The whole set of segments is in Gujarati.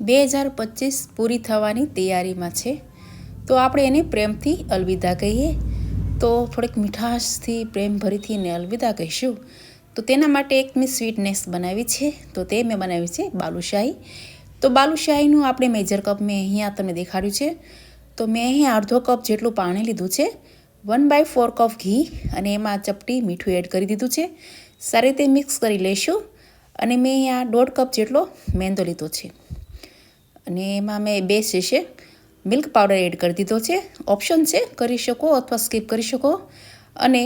બે હજાર પચીસ પૂરી થવાની તૈયારીમાં છે. તો આપણે એને પ્રેમથી અલવિદા કહીએ. તો થોડીક મીઠાશથી પ્રેમભરીથી એને અલવિદા કહીશું. તો તેના માટે એક મેં સ્વીટનેસ બનાવી છે. તો તે મેં બનાવી છે બાલુશાહી. તો બાલુશાહીનું આપણે મેજર કપ મેં અહીંયા તમને દેખાડ્યું છે. તો મેં અહીંયા અડધો કપ જેટલું પાણી લીધું છે. વન બાય ફોર કપ ઘી અને એમાં ચપટી મીઠું એડ કરી દીધું છે. સારી રીતે મિક્સ કરી લઈશું. અને મેં અહીંયા દોઢ કપ જેટલો મેંદો લીધો છે. અને એમાં મેં બે શેષે મિલ્ક પાવડર એડ કરી દીધો છે. ઓપ્શન છે, કરી શકો અથવા સ્કીપ કરી શકો. અને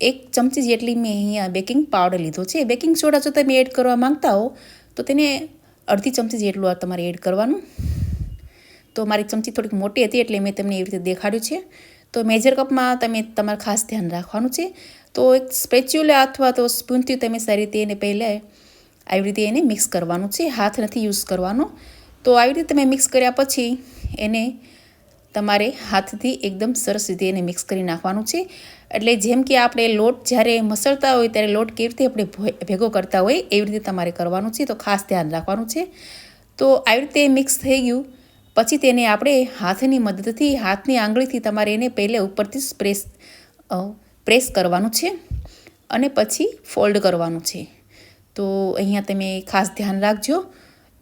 એક ચમચી જેટલી મેં અહીંયા બેકિંગ પાવડર લીધો છે. બેકિંગ સોડા જો તમે એડ કરવા માંગતા હો, તો તેને અડધી ચમચી જેટલું આ તમારે એડ કરવાનું. તો મારી ચમચી થોડીક મોટી હતી એટલે મેં તમને એવી રીતે દેખાડ્યું છે. તો મેજર કપમાં તમે તમારે ખાસ ધ્યાન રાખવાનું છે. તો એક સ્પેચ્યુલા અથવા તો સ્પૂનથી તમે સારી રીતે એને પહેલાં આવી રીતે એને મિક્સ કરવાનું છે. હાથ નથી યુઝ કરવાનો. તો આવી રીતે તમે મિક્સ કર્યા પછી એને તમારે હાથથી એકદમ સરસ રીતે એને મિક્સ કરી નાખવાનું છે. એટલે જેમ કે આપણે લોટ જ્યારે મસળતા હોય ત્યારે લોટ કેવી રીતે આપણે ભેગો કરતા હોય એવી રીતે તમારે કરવાનું છે. તો ખાસ ધ્યાન રાખવાનું છે. તો આવી રીતે મિક્સ થઈ ગયું. પછી તેને આપણે હાથની મદદથી, હાથની આંગળીથી તમારે એને પહેલે ઉપરથી પ્રેસ પ્રેસ કરવાનું છે અને પછી ફોલ્ડ કરવાનું છે. તો અહીંયા તમે ખાસ ધ્યાન રાખજો.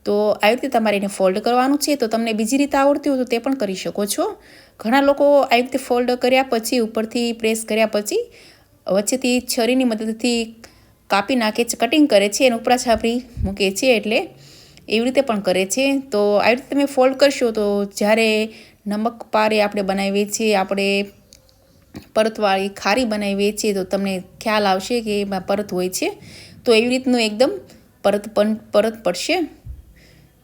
તો આવી રીતે તમારે એને ફોલ્ડ કરવાનું છે, તો તમને બીજી રીતે આવડતી હોય તો તે પણ કરી શકો છો. ઘણા લોકો આવી રીતે ફોલ્ડ કર્યા પછી, ઉપરથી પ્રેસ કર્યા પછી, વચ્ચેથી છરીની મદદથી કાપી નાખે છે કટિંગ કરે છે અને ઉપરા છાપરી મૂકે છે એટલે એવી રીતે પણ કરે છે. તો આવી રીતે તમે ફોલ્ડ કરશો તો જ્યારે નમક પારે આપણે બનાવીએ છીએ, આપણે પરતવાળી ખારી બનાવીએ છીએ, તો તમને ખ્યાલ આવશે કે એમાં પરત હોય છે. તો એવી રીતનું એકદમ પરત પણ પરત પડશે.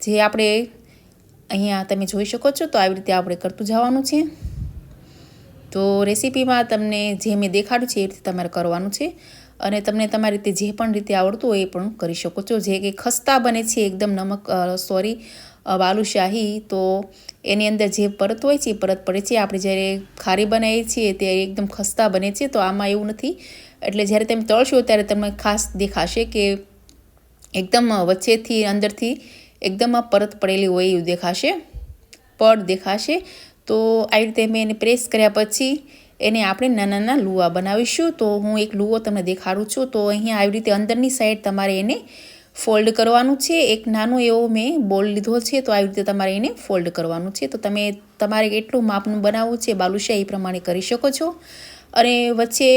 જે આપણે અહીંયા તમે જોઈ શકો છો, તો આવી રીતે આપણે કરતું જવાનું છે. તો રેસીપીમાં તમને જે મેં દેખાડ્યું છે એ રીતે તમારે કરવાનું છે. અને તમને તમારી રીતે જે પણ રીતે આવડતું હોય એ પણ કરી શકો છો. જે કે ખસ્તા બને છે, એકદમ નમક સોરી વાલુશાહી તો એની અંદર જે પરત હોય છે એ પરત પડે છે. આપણે જ્યારે ખારી બનાવીએ છીએ ત્યારે એકદમ ખસ્તા બને છે, તો આમાં એવું નથી. એટલે જ્યારે તમે તળશો ત્યારે તમને ખાસ દેખાશે કે એકદમ વચ્ચેથી અંદરથી એકદમ આ પરત પડેલી હોય એવું દેખાશે. પડ દેખાશે. તો આવી રીતે મેં એને પ્રેસ કર્યા પછી એને આપણે નાના નાના લુવા બનાવીશું. તો હું એક લુવો તમને દેખાડું છું. તો અહીંયા આવી રીતે અંદરની સાઈડ તમારે એને ફોલ્ડ કરવાનું છે. એક નાનો એવો મેં બોલ લીધો છે. તો આવી રીતે તમારે એને ફોલ્ડ કરવાનું છે. તો તમે તમારે કેટલું માપનું બનાવવું છે બાલુશા એ પ્રમાણે કરી શકો છો. અને વચ્ચે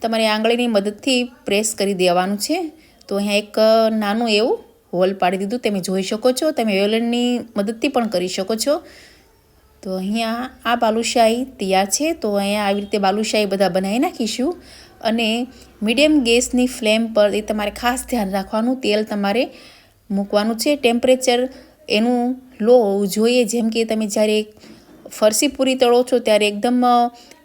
તમારે આંગળીની મદદથી પ્રેસ કરી દેવાનું છે. તો અહીંયા એક નાનું એવું હોલ પાડી દીધું. તમે જોઈ શકો છો, તમે વેલણની મદદથી પણ કરી શકો છો. તો અહીંયા આ બાલુશાહી તૈયાર છે. તો અહીંયા આવી રીતે બાલુશાહી બધા બનાવી નાખીશું. અને મીડિયમ ગેસની ફ્લેમ પર એ તમારે ખાસ ધ્યાન રાખવાનું. તેલ તમારે મૂકવાનું છે. ટેમ્પરેચર એનું લો હોવું જોઈએ. જેમ કે તમે જ્યારે ફરસી પૂરી તળો છો, ત્યારે એકદમ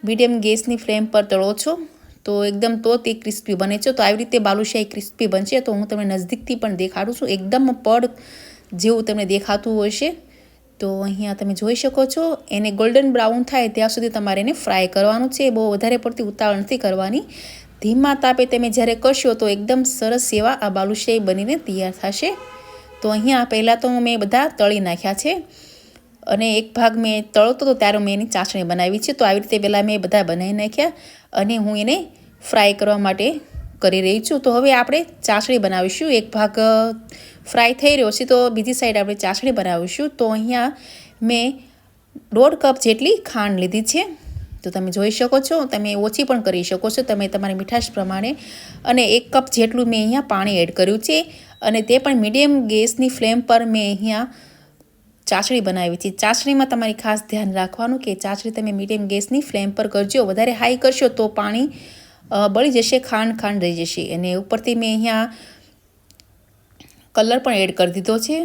મીડિયમ ગેસની ફ્લેમ પર તળો છો. તો એકદમ તો તે ક્રિસ્પી બને છે. તો આવી રીતે બાલુશાહી ક્રિસ્પી બનશે તો હું તમને નજદીકથી પણ દેખાડું છું. એકદમ પડ જેવું તમને દેખાતું હશે. તો અહીંયા તમે જોઈ શકો છો, એને ગોલ્ડન બ્રાઉન થાય ત્યાં સુધી તમારે એને ફ્રાય કરવાનું છે. બહુ વધારે પડતી ઉતાવળ નથી કરવાની. ધીમા તાપે તમે જ્યારે કરશો તો એકદમ સરસ એવા આ બાલુશાહી બનીને તૈયાર થશે. તો અહીંયા પહેલાં તો મેં બધા તળી નાખ્યા છે. અને એક ભાગ મેં તળતો હતો, ત્યારે મેં એની ચાસણી બનાવી છે. તો આવી રીતે પહેલાં મેં બધા બનાવી નાખ્યા અને હું એને ફ્રાય કરવા માટે કરી રહી છું. તો હવે આપણે ચાસણી બનાવીશું. એક ભાગ ફ્રાય થઈ રહ્યો છે, તો બીજી સાઈડ આપણે ચાસણી બનાવીશું. તો અહીંયા મેં દોઢ કપ જેટલી ખાંડ લીધી છે. તો તમે જોઈ શકો છો, તમે ઓછી પણ કરી શકો છો. તમે તમારી મીઠાશ પ્રમાણે અને એક કપ જેટલું મેં અહીંયા પાણી એડ કર્યું છે. અને તે પણ મીડિયમ ગેસની ફ્લેમ પર મેં અહીંયા ચાસણી બનાવી છે ચાસણીમાં તમારે ખાસ ધ્યાન રાખવાનું કે ચાસણી તમે મીડિયમ ગેસની ફ્લેમ પર કરજો. વધારે હાઈ કરશો તો પાણી બળી જશે, ખાંડ ખાંડ રહી જશે. અને ઉપરથી મેં અહીંયા કલર પણ એડ કરી દીધો છે.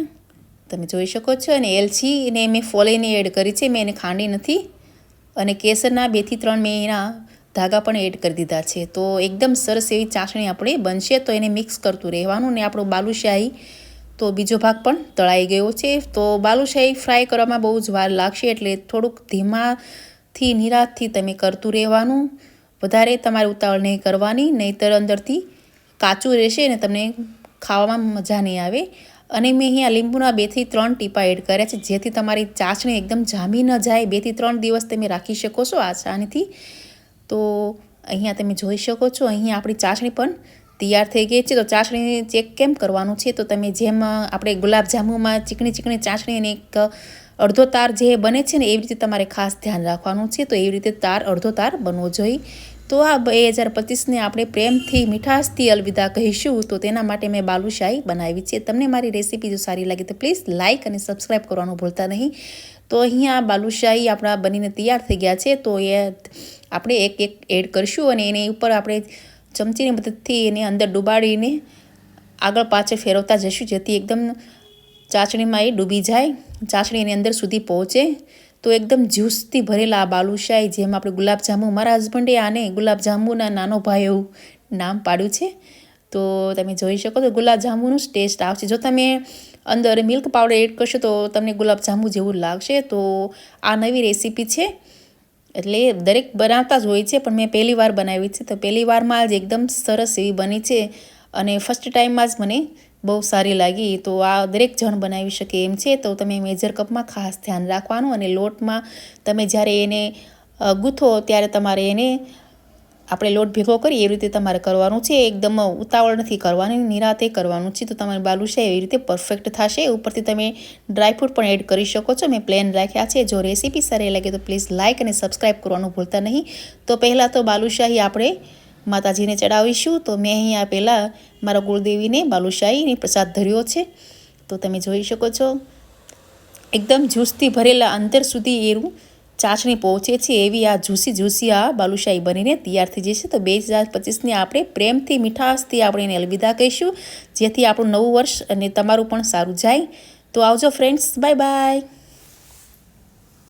તમે જોઈ શકો છો. અને એલચી એને મેં ફોલેને એડ કરી છે. મેં એને ખાંડી નથી. અને કેસરના બેથી ત્રણ મેં એના ધાગા પણ એડ કરી દીધા છે. તો એકદમ સરસ એવી ચાસણી આપણે બનશે. તો એને મિક્સ કરતું રહેવાનું. ને આપણું બાલુશાહી તો બીજો ભાગ પણ તળાઈ ગયો છે. તો બાલુશાહી ફ્રાય કરવામાં બહુ જ વાર લાગશે એટલે થોડુંક ધીમાથી નિરાતથી તમે કરતું રહેવાનું. વધારે તમારે ઉતાવળ નહીં કરવાની, નહીંતર અંદરથી કાચું રહેશે અને તમને ખાવામાં મજા નહીં આવે. અને મેં અહીંયા લીંબુના બેથી ત્રણ ટીપા એડ કર્યા છે, જેથી તમારી ચાસણી એકદમ જામી ન જાય. બેથી ત્રણ દિવસ તમે રાખી શકો છો આસાનીથી. તો અહીંયા તમે જોઈ શકો છો, અહીંયા આપણી ચાસણી પણ તૈયાર થઈ ગઈ છે. તો ચાસણી ચેક કેમ કરવાનું છે? તો તમે જેમ આપણે ગુલાબજાંબુમાં ચીકણી ચીકણી ચાસણી અને એક અડધો તાર જે બને છે ને, એવી રીતે તમારે ખાસ ધ્યાન રાખવાનું છે. તો એવી રીતે તાર, અડધો તાર બનવો જોઈએ. તો આ બે હજાર પચીસને આપણે પ્રેમથી મીઠાશથી અલવિદા કહીશું. તો તેના માટે મેં બાલુશાહી બનાવી છે. તમને મારી રેસીપી જો સારી લાગે તો પ્લીઝ લાઇક અને સબસ્ક્રાઈબ કરવાનું ભૂલતા નહીં. તો અહીંયા બાલુશાહી આપણા બનીને તૈયાર થઈ ગયા છે. તો એ આપણે એક એક એડ કરીશું અને એની ઉપર આપણે ચમચીની મદદથી એને અંદર ડુબાડીને આગળ પાછળ ફેરવતા જઈશું જેથી એકદમ ચાસણીમાં એ ડૂબી જાય, ચાસણી એની અંદર સુધી પહોંચે. તો એકદમ જ્યુસથી ભરેલા આ બાલુશાહી, જેમ આપણે ગુલાબજાંબુ, મારા હસબન્ડે આને ગુલાબજાંબુના નાનો ભાઈ એવું નામ પાડ્યું છે. તો તમે જોઈ શકો તો ગુલાબજાંબુનું જ ટેસ્ટ આવશે. જો તમે અંદર મિલ્ક પાવડર એડ કરશો તો તમને ગુલાબજાંબુ જેવું લાગશે. તો આ નવી રેસીપી છે. એટલે દરેક બનાવતા જ હોય છે, પણ મેં પહેલી વાર બનાવી છે. તો પહેલી વારમાં જ એકદમ સરસ એવી બની છે અને ફર્સ્ટ ટાઈમમાં જ મને બહુ સારી લાગી. તો આ દરેક જણ બનાવી શકે એમ છે. તો તમે મેજર કપમાં ખાસ ધ્યાન રાખવાનું અને લોટમાં તમે જ્યારે એને ગૂંથો ત્યારે તમારે એને આપણે લોટ ભેગો કરીએ, એવી રીતે તમારે કરવાનું છે. એકદમ ઉતાવળ નથી કરવાની, નિરાતે કરવાનું છે. તો તમારે બાલુશા એવી રીતે પરફેક્ટ થશે. ઉપરથી તમે ડ્રાયફ્રૂટ પણ એડ કરી શકો છો. મેં પ્લેન રાખ્યા છે. જો રેસીપી સારી લાગે તો પ્લીઝ લાઇક અને સબસ્ક્રાઈબ કરવાનું ભૂલતા નહીં. તો પહેલાં તો બાલુશાહી આપણે માતાજીને ચડાવીશું. તો મેં અહીંયા પહેલાં મારા કુળદેવીને બાલુશાહીને પ્રસાદ ધર્યો છે. તો તમે જોઈ શકો છો. એકદમ જ્યુસથી ભરેલા અંતર સુધી એરું. ચાસણી પહોંચે છે એવી આ જુસી જુસી આ બાલુશાહી બનીને તૈયાર થઈ જશે. તો બે હજાર પચીસની આપણે પ્રેમથી મીઠાશથી આપણે એને અલવિદા કહીશું. જેથી આપણું નવું વર્ષ અને તમારું પણ સારું જાય. તો આવજો ફ્રેન્ડ્સ બાય બાય